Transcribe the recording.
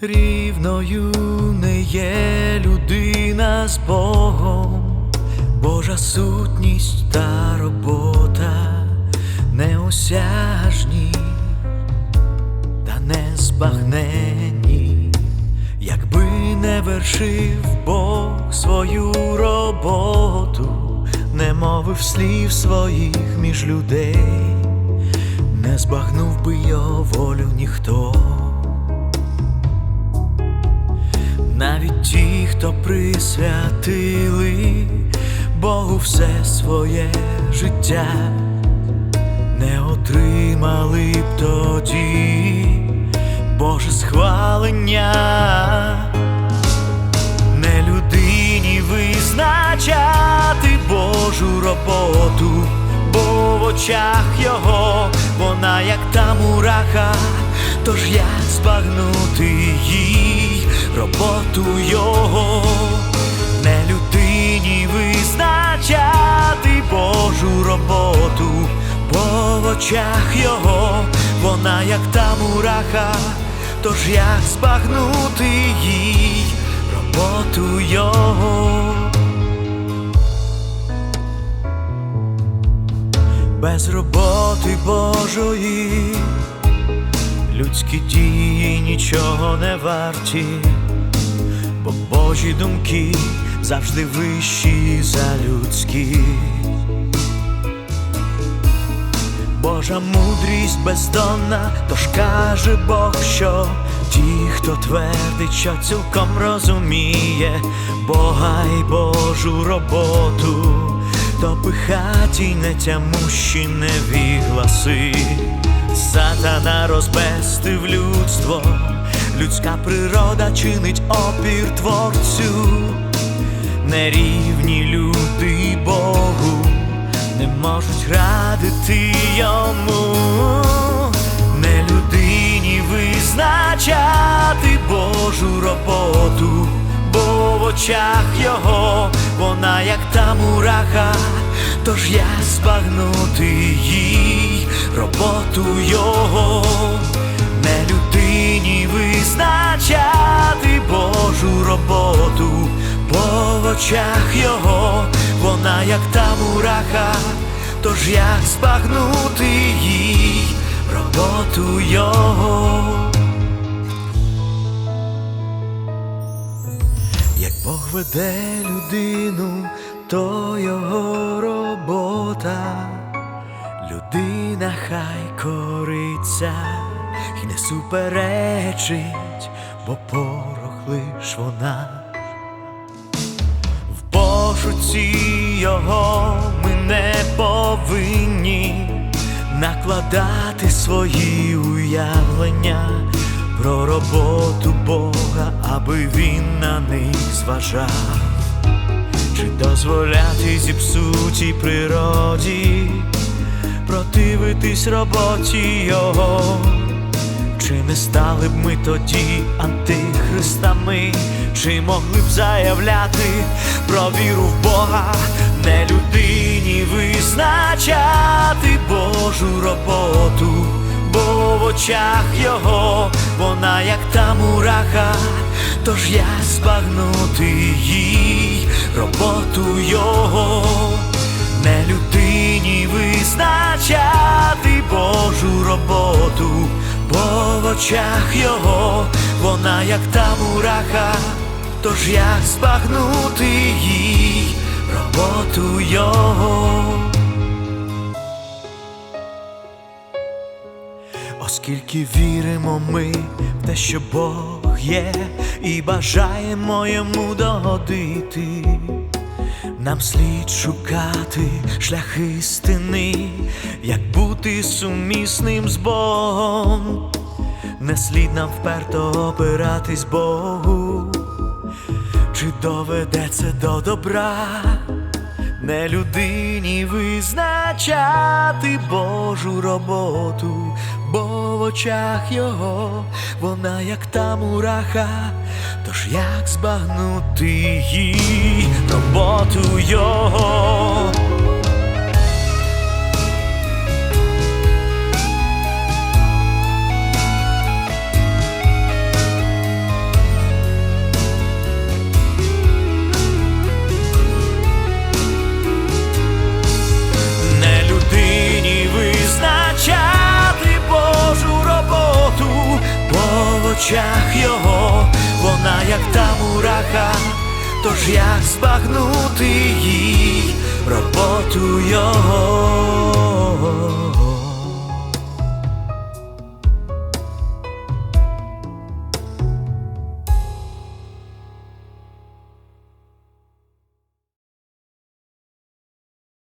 Рівною не є людина з Богом, Божа сутність та робота неосяжні та незбагненні, якби не вершив Бог свою роботу, не мовив слів своїх між людей, не збагнув би його волю ніхто. Навіть ті, хто присвятили Богу все своє життя, не отримали б тоді Боже схвалення, не людині визначати Божу роботу, бо в очах його вона як та мураха, тож як збагнути їй роботу його, не людині визначати Божу роботу, бо в очах його вона як та мураха, тож як збагнути їй роботу його. Без роботи Божої людські дії нічого не варті, бо Божі думки завжди вищі за людські. Божа мудрість бездонна, тож каже Бог, що ті, хто твердить, що цілком розуміє Бога й Божу роботу, то пихаті нетямущі невігласи. Сатана розбестив людство, людська природа чинить опір творцю, нерівні люди Богу не можуть радити йому, не людині визначати Божу роботу, бо в очах його вона як та мураха, тож як збагнути їй роботу його, не людині визначати Божу роботу, бо в очах його вона як та мураха, тож як збагнути їй роботу його. Як Бог веде людину, то його робота, людина хай кориться і не суперечить, бо порох лиш вона. В пошуці його ми не повинні накладати свої уявлення про роботу Бога, аби він на них зважав, чи дозволяти зіпсутій природі противитись роботі його. Стали б ми тоді антихристами, чи могли б заявляти про віру в Бога, не людині визначати Божу роботу, бо в очах його вона як та мураха, тож як збагнути їй роботу його, не людині визначати Божу роботу, бо в очах його вона як та мураха, тож як збагнути їй роботу його. Оскільки віримо ми в те, що Бог є, і бажаємо йому догодити. Нам слід шукати шлях істини, як бути сумісним з Богом, не слід нам вперто опиратись Богу, чи доведеться до добра, не людині визначати Божу роботу, бо в очах його вона як та мураха, тож як збагнути їй роботу його. Очах його, вона як та мураха, тож як збагнути їй роботу його.